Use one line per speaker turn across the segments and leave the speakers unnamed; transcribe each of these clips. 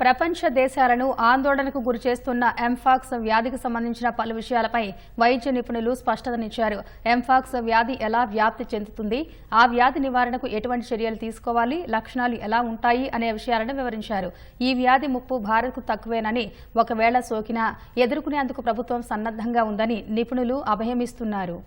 ప్రపంచ దేశాలను ఆందోళనకు గురిచేస్తున్న ఎంఫాక్స్ వ్యాధికి సంబంధించిన పలు విషయాలపై వైద్య నిపుణులు స్పష్టతనిచ్చారు. ఎంఫాక్స్ వ్యాధి ఎలా వ్యాప్తి చెందుతుంది? ఆ వ్యాధి నివారణకు ఎటువంటి చర్యలు తీసుకోవాలి? లక్షణాలు ఎలా ఉంటాయి? అనే విషయాలను వివరించారు. ఈ వ్యాధి ముప్పు భారత్కు తక్కువేనని ఒకవేళ సోకినా ఎదుర్కొనేందుకు ప్రభుత్వం సన్నద్ధంగా ఉందని నిపుణులు అభయమిస్తున్నారు.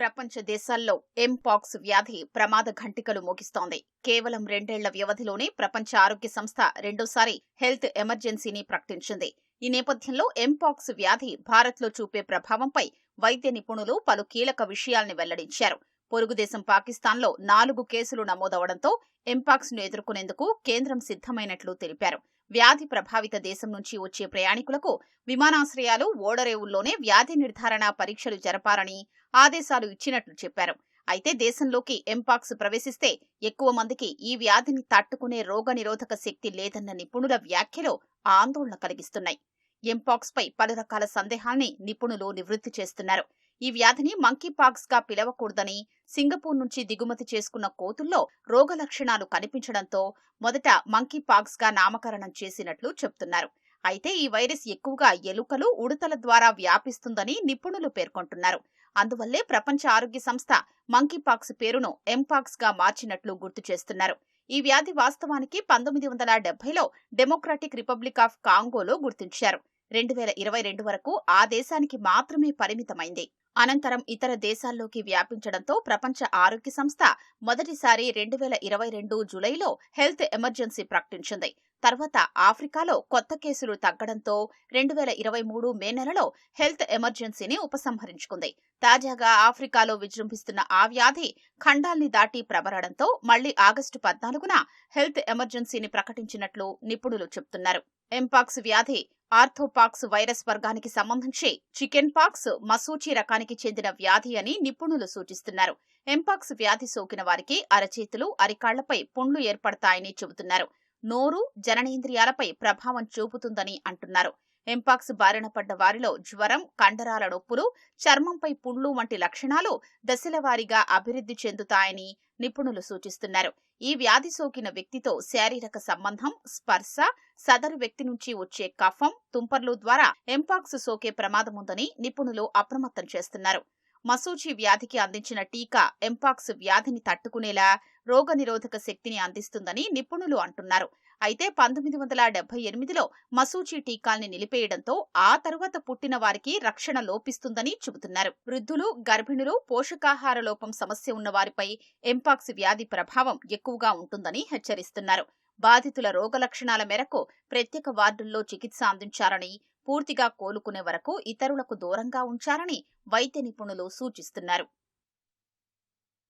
ప్రపంచ దేశాల్లో ఎంపాక్స్ వ్యాధి ప్రమాద ఘంటికలు మోగిస్తోంది. కేవలం రెండేళ్ళ వ్యవధిలోనే ప్రపంచ ఆరోగ్య సంస్థ రెండోసారి హెల్త్ ఎమర్జెన్సీని ప్రకటించింది. ఈ నేపథ్యంలో ఎంపాక్స్ వ్యాధి భారత్లో చూపే ప్రభావంపై వైద్య నిపుణులు పలు కీలక విషయాల్ని వెల్లడించారు. పొరుగుదేశం పాకిస్తాన్లో నాలుగు కేసులు నమోదవడంతో ఎంపాక్స్ను ఎదుర్కొనేందుకు కేంద్రం సిద్ధమైనట్లు తెలిపారు. వ్యాధి ప్రభావిత దేశం నుంచి వచ్చే ప్రయాణికులకు విమానాశ్రయాలు ఓడరేవుల్లోనే వ్యాధి నిర్ధారణ పరీక్షలు జరపాలని ఆదేశాలు ఇచ్చినట్లు చెప్పారు. అయితే దేశంలోకి ఎంపాక్స్ ప్రవేశిస్తే ఎక్కువ మందికి ఈ వ్యాధిని తట్టుకునే రోగనిరోధక శక్తి లేదన్న నిపుణుల వ్యాఖ్యలు ఆందోళన కలిగిస్తున్నాయి. ఎంపాక్స్ పై పలు రకాల సందేహాల్ని నిపుణులు నివృత్తి చేస్తున్నారు. ఈ వ్యాధిని మంకీపాక్స్గా పిలవకూడదని సింగపూర్ నుంచి దిగుమతి చేసుకున్న కోతుల్లో రోగ లక్షణాలు కనిపించడంతో మొదట మంకీపాక్స్గా నామకరణం చేసినట్లు చెప్తున్నారు. అయితే ఈ వైరస్ ఎక్కువగా ఎలుకలు ఉడతల ద్వారా వ్యాపిస్తుందని నిపుణులు పేర్కొంటున్నారు. అందువల్లే ప్రపంచ ఆరోగ్య సంస్థ మంకీపాక్స్ పేరును ఎంపాక్స్గా మార్చినట్లు గుర్తు చేస్తున్నారు. ఈ వ్యాధి వాస్తవానికి పంతొమ్మిది వందల డెబ్బైలో డెమోక్రాటిక్ రిపబ్లిక్ ఆఫ్ కాంగోలో గుర్తించారు. రెండు వేల ఇరవై రెండు వరకు ఆ దేశానికి మాత్రమే పరిమితమైంది. అనంతరం ఇతర దేశాల్లోకి వ్యాపించడంతో ప్రపంచ ఆరోగ్య సంస్థ మొదటిసారి రెండు వేల ఇరవై రెండు జులైలో హెల్త్ ఎమర్జెన్సీ ప్రకటించింది. తర్వాత ఆఫ్రికాలో కొత్త కేసులు తగ్గడంతో రెండు వేల ఇరవై మూడు మే నెలలో హెల్త్ ఎమర్జెన్సీని ఉపసంహరించుకుంది. తాజాగా ఆఫ్రికాలో విజృంభిస్తున్న ఆ వ్యాధి ఖండాల్ని దాటి ప్రబలడంతో మళ్ళీ ఆగస్టు పద్నాలుగున హెల్త్ ఎమర్జెన్సీని ప్రకటించినట్లు నిపుణులు చెబుతున్నారు ఎంపాక్స్ వ్యాధి ఆర్థోపాక్స్ వైరస్ వర్గానికి సంబంధించి చికెన్ పాక్స్ మసూచి రకానికి చెందిన వ్యాధి అని నిపుణులు సూచిస్తున్నారు. ఎంపాక్స్ వ్యాధి సోకిన వారికి అరచేతులు అరికాళ్ళపై పుండ్లు ఏర్పడతాయని చెబుతున్నారు. నోరు జననేంద్రియాలపై ప్రభావం చూపుతుందని అంటున్నారు. ఎంపాక్స్ బారిన పడ్డ వారిలో జ్వరం కండరాల నొప్పులు చర్మంపై పుండ్లు వంటి లక్షణాలు దశలవారీగా అభివృద్ధి చెందుతాయని నిపుణులు సూచిస్తున్నారు. ఈ వ్యాధి సోకిన వ్యక్తితో శారీరక సంబంధం స్పర్శ సదరు వ్యక్తి నుంచి వచ్చే కఫం తుంపర్లు ద్వారా ఎంపాక్స్ సోకే ప్రమాదముందని నిపుణులు అప్రమత్తం చేస్తున్నారు. మసూచి వ్యాధికి అందించిన టీకా ఎంపాక్స్ వ్యాధిని తట్టుకునేలా రోగనిరోధక శక్తిని అందిస్తుందని నిపుణులు అంటున్నారు. అయితే పంతొమ్మిది వందల డెబ్బై ఎనిమిదిలో మసూచి టీకాల్ని నిలిపేయడంతో ఆ తరువాత పుట్టిన వారికి రక్షణ లోపిస్తుందని చెబుతున్నారు. వృద్ధులు గర్భిణులు పోషకాహార లోపం సమస్య ఉన్న వారిపై ఎంపాక్స్ వ్యాధి ప్రభావం ఎక్కువగా ఉంటుందని హెచ్చరిస్తున్నారు. బాధితుల రోగ లక్షణాల మేరకు ప్రత్యేక వార్డుల్లో చికిత్స అందించాలని పూర్తిగా కోలుకునే వరకు ఇతరులకు దూరంగా ఉంచాలని వైద్య నిపుణులు సూచిస్తున్నారు.